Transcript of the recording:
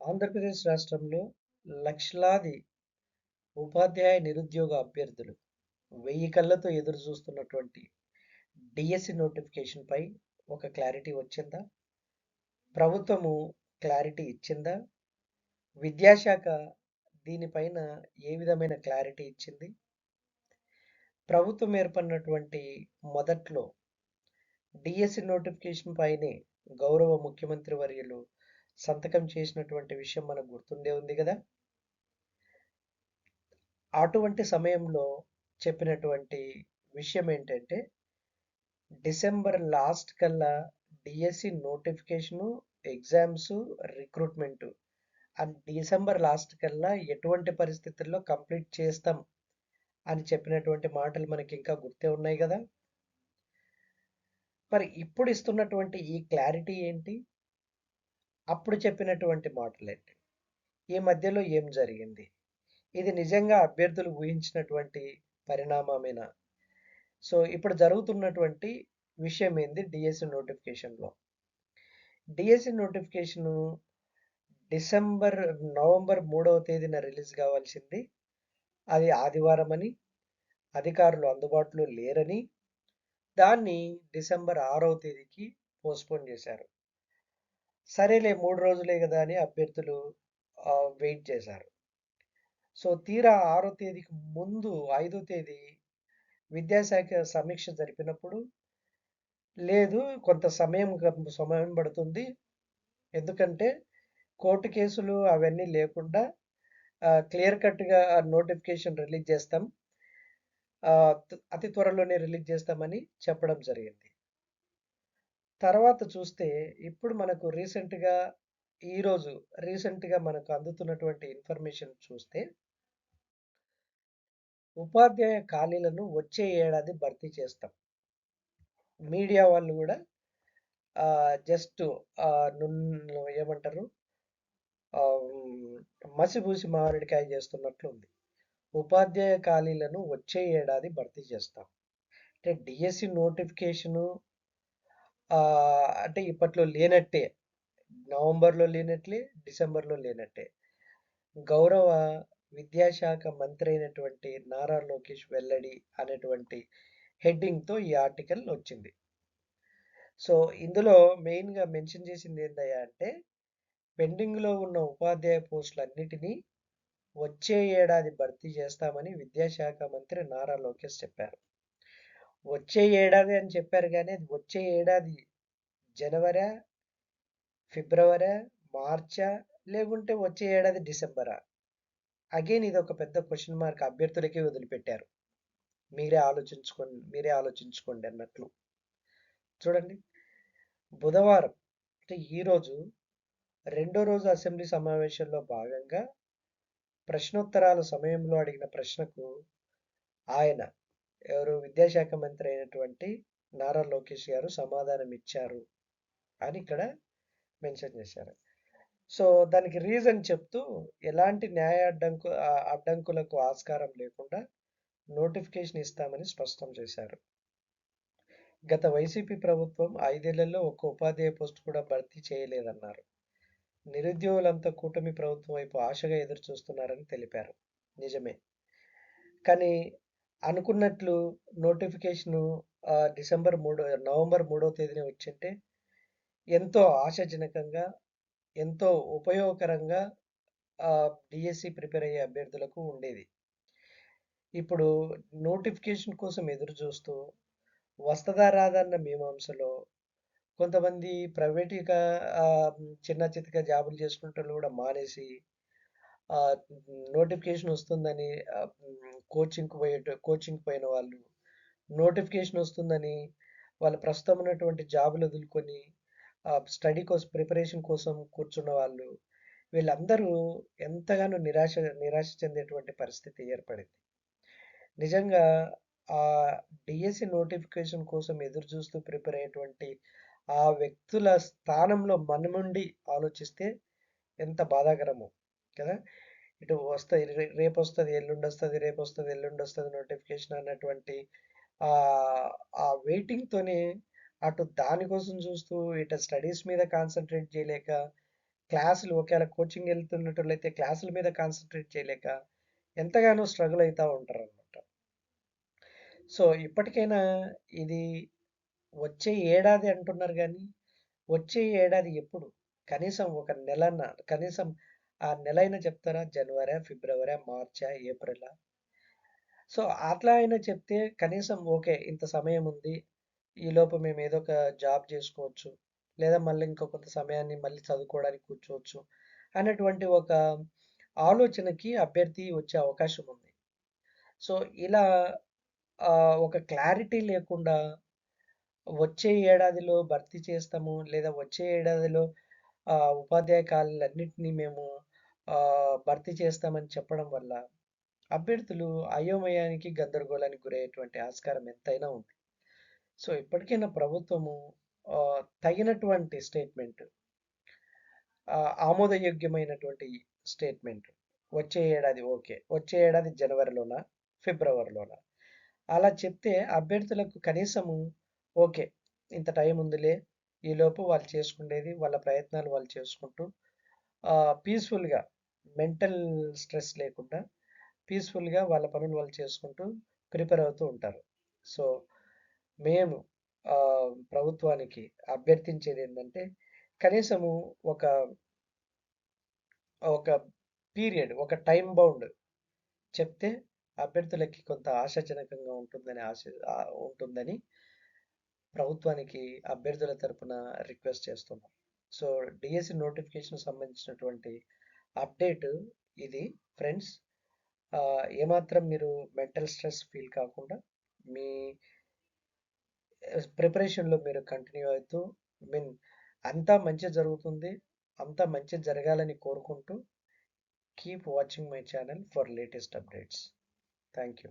ఆంధ్రప్రదేశ్ రాష్ట్రంలో లక్షలాది ఉపాధ్యాయ నిరుద్యోగ అభ్యర్థులు వెయ్యి కళ్ళతో ఎదురు చూస్తున్నటువంటి డిఎస్సి నోటిఫికేషన్పై ఒక క్లారిటీ వచ్చిందా? ప్రభుత్వము క్లారిటీ ఇచ్చిందా? విద్యాశాఖ దీనిపైన ఏ విధమైన క్లారిటీ ఇచ్చింది? ప్రభుత్వం ఏర్పడినటువంటి మొదట్లో డిఎస్సి నోటిఫికేషన్ పైనే గౌరవ ముఖ్యమంత్రి వర్యులు సంతకం చేసినటువంటి విషయం మనకు గుర్తుండే ఉంది కదా? అటువంటి సమయంలో చెప్పినటువంటి విషయం ఏంటంటే డిసెంబర్ లాస్ట్ కల్లా DSC notification exams recruitment and December last కల్లా ఎటువంటి పరిస్థితుల్లో కంప్లీట్ చేస్తాం అని చెప్పినటువంటి మాటలు మనకి ఇంకా గుర్తే ఉన్నాయి కదా? మరి ఇప్పుడు ఇస్తున్నటువంటి ఈ క్లారిటీ ఏంటి? అప్పుడు చెప్పినటువంటి మాటలేంటి? ఈ మధ్యలో ఏం జరిగింది? ఇది నిజంగా అభ్యర్థులు ఊహించినటువంటి పరిణామమేనా? సో ఇప్పుడు జరుగుతున్నటువంటి విషయం ఏంది డిఎస్సి నోటిఫికేషన్లో? డిఎస్సి నోటిఫికేషన్ డిసెంబర్ నవంబర్ మూడవ తేదీన రిలీజ్ కావాల్సింది. అది ఆదివారం అని అధికారులు అందుబాటులో లేరని దాన్ని డిసెంబర్ ఆరవ తేదీకి పోస్ట్పోన్ చేశారు. సరేలే మూడు రోజులే కదా అని అభ్యర్థులు వెయిట్ చేశారు. సో తీరా ఆరో తేదీకి ముందు ఐదో తేదీ విద్యాశాఖ సమీక్ష జరిపినప్పుడు లేదు కొంత సమయం సమయం పడుతుంది. ఎందుకంటే కోర్టు కేసులు అవన్నీ లేకుండా క్లియర్ కట్గా నోటిఫికేషన్ రిలీజ్ చేస్తాం. అతి త్వరలోనే రిలీజ్ చేస్తామని చెప్పడం జరిగింది. తర్వాత చూస్తే ఇప్పుడు మనకు రీసెంట్గా ఈరోజు రీసెంట్గా మనకు అందుతున్నటువంటి ఇన్ఫర్మేషన్ చూస్తే ఉపాధ్యాయ ఖాళీలను వచ్చే ఏడాది భర్తీ చేస్తాం. మీడియా వాళ్ళు కూడా జస్ట్ ఏమంటారు? మసిబూసి మామిడికాయ చేస్తున్నట్లు ఉంది ఉపాధ్యాయ ఖాళీలను వచ్చే ఏడాది భర్తీ చేస్తాం. అంటే డిఎస్సి నోటిఫికేషను అంటే ఇప్పట్లో లేనట్టే. నవంబర్లో లేనట్లే డిసెంబర్లో లేనట్టే. గౌరవ విద్యాశాఖ మంత్రి అయినటువంటి నారా లోకేష్ వెల్లడి అనేటువంటి హెడ్డింగ్తో ఈ ఆర్టికల్ వచ్చింది. సో ఇందులో మెయిన్గా మెన్షన్ చేసింది ఏందయ్యా అంటే పెండింగ్లో ఉన్న ఉపాధ్యాయ పోస్టులన్నిటినీ వచ్చే ఏడాది భర్తీ చేస్తామని విద్యాశాఖ మంత్రి నారా లోకేష్ చెప్పారు. వచ్చే ఏడాది అని చెప్పారు కానీ అది వచ్చే ఏడాది జనవరి ఫిబ్రవరి మార్చా లేకుంటే వచ్చే ఏడాది డిసెంబరా. అగైన్ ఇది ఒక పెద్ద క్వశ్చన్ మార్క్ అభ్యర్థులకే వదిలిపెట్టారు. మీరే ఆలోచించుకోండి మీరే ఆలోచించుకోండి అన్నట్లు. చూడండి. బుధవారం అంటే ఈరోజు రెండో రోజు అసెంబ్లీ సమావేశంలో భాగంగా ప్రశ్నోత్తరాల సమయంలో అడిగిన ప్రశ్నకు ఆయన ఎవరు విద్యాశాఖ మంత్రి అయినటువంటి నారా లోకేష్ గారు సమాధానం ఇచ్చారు అని ఇక్కడ మెన్షన్ చేశారు. సో దానికి రీజన్ చెప్తూ ఎలాంటి న్యాయ అడ్డంకు అడ్డంకులకు ఆస్కారం లేకుండా నోటిఫికేషన్ ఇస్తామని స్పష్టం చేశారు. గత వైసీపీ ప్రభుత్వం ఐదేళ్ళలో ఒక ఉపాధ్యాయ పోస్ట్ కూడా భర్తీ చేయలేదన్నారు. నిరుద్యోగులంతా కూటమి ప్రభుత్వం వైపు ఆశగా ఎదురు చూస్తున్నారని తెలిపారు. నిజమే. కానీ అనుకున్నట్లు నోటిఫికేషను డిసెంబర్ మూడో నవంబర్ మూడో తేదీన వచ్చింటే ఎంతో ఆశాజనకంగా ఎంతో ఉపయోగకరంగా డిఎస్సి ప్రిపేర్ అయ్యే అభ్యర్థులకు ఉండేది. ఇప్పుడు నోటిఫికేషన్ కోసం ఎదురు చూస్తూ వస్తదా రాదన్న మీమాంసలో కొంతమంది ప్రైవేట్గా చిన్న చితక జాబులు చేసుకుంటారు కూడా మానేసి నోటిఫికేషన్ వస్తుందని కోచింగ్కి పోయే కోచింగ్ పోయిన వాళ్ళు నోటిఫికేషన్ వస్తుందని వాళ్ళు ప్రస్తుతం ఉన్నటువంటి జాబులు వదులుకొని స్టడీ కోసం ప్రిపరేషన్ కోసం కూర్చున్న వాళ్ళు వీళ్ళందరూ ఎంతగానో నిరాశ నిరాశ చెందేటువంటి పరిస్థితి ఏర్పడింది. నిజంగా ఆ డిఎస్సి నోటిఫికేషన్ కోసం ఎదురు చూస్తూ ప్రిపేర్ అయ్యేటువంటి ఆ వ్యక్తుల స్థానంలో మనముండి ఆలోచిస్తే ఎంత బాధాకరమో. కదా? ఇటు వస్తుంది రేపు వస్తుంది ఎల్లుండి వస్తుంది రేపు వస్తుంది ఎల్లుండి వస్తుంది నోటిఫికేషన్ అన్నటువంటి ఆ వెయిటింగ్తోనే అటు దానికోసం చూస్తూ ఇటు స్టడీస్ మీద కాన్సన్ట్రేట్ చేయలేక క్లాసులు ఒకవేళ కోచింగ్ వెళ్తున్నట్లయితే క్లాసుల మీద కాన్సన్ట్రేట్ చేయలేక ఎంతగానో స్ట్రగుల్ అవుతూ ఉంటారు అనమాట సో ఇప్పటికైనా ఇది వచ్చే ఏడాది అంటున్నారు కానీ వచ్చే ఏడాది ఎప్పుడు? కనీసం ఒక నెలన్న కనీసం ఆ నెల అయినా చెప్తారా? జనవరి ఫిబ్రవరి మార్చా ఏప్రిలా? సో అట్లా అయినా చెప్తే కనీసం ఓకే ఇంత సమయం ఉంది ఈలోపు మేము ఏదో ఒక జాబ్ చేసుకోవచ్చు లేదా మళ్ళీ ఇంకో కొంత సమయాన్ని మళ్ళీ చదువుకోవడానికి కూర్చోవచ్చు అనేటువంటి ఒక ఆలోచనకి అభ్యర్థి వచ్చే అవకాశం ఉంది. సో ఇలా ఒక క్లారిటీ లేకుండా వచ్చే ఏడాదిలో భర్తీ చేస్తాము లేదా వచ్చే ఏడాదిలో ఆ, ఉపాధ్యాయ ఖాళీలన్నింటినీ మేము భర్తీ చేస్తామని చెప్పడం వల్ల అభ్యర్థులు అయోమయానికి గందరగోళానికి గురయ్యేటువంటి ఆస్కారం ఎంతైనా ఉంది. సో ఇప్పటికైనా ప్రభుత్వము తగినటువంటి స్టేట్మెంట్ ఆమోదయోగ్యమైనటువంటి స్టేట్మెంట్ వచ్చే ఏడాది ఓకే వచ్చే ఏడాది జనవరిలోనా ఫిబ్రవరిలోనా? అలా చెప్తే అభ్యర్థులకు కనీసము ఓకే ఇంత టైం ఉందిలే ఈలోపు వాళ్ళు చేసుకునేది వాళ్ళ ప్రయత్నాలు వాళ్ళు చేసుకుంటూ పీస్ఫుల్గా మెంటల్ స్ట్రెస్ లేకుండా పీస్ఫుల్గా వాళ్ళ పనులు వాళ్ళు చేసుకుంటూ ప్రిపేర్ అవుతూ ఉంటారు. సో మేము ప్రభుత్వానికి అభ్యర్థించేది ఏంటంటే కనీసము ఒక ఒక పీరియడ్ ఒక టైం బౌండ్ చెప్తే అభ్యర్థులకి కొంత ఆశాజనకంగా ఉంటుందని ఆశ ఉంటుందని ప్రభుత్వానికి అభ్యర్థుల తరపున రిక్వెస్ట్ చేస్తున్నాం. సో డిఎస్సి నోటిఫికేషన్ సంబంధించినటువంటి అప్డేట్ ఇది ఫ్రెండ్స్. ఏమాత్రం మీరు మెంటల్ స్ట్రెస్ ఫీల్ కాకుండా మీ ప్రిపరేషన్లో మీరు కంటిన్యూ అవుతూ మీన్ అంతా మంచి జరుగుతుంది అంతా మంచి జరగాలని కోరుకుంటూ keep watching my channel for latest updates. Thank you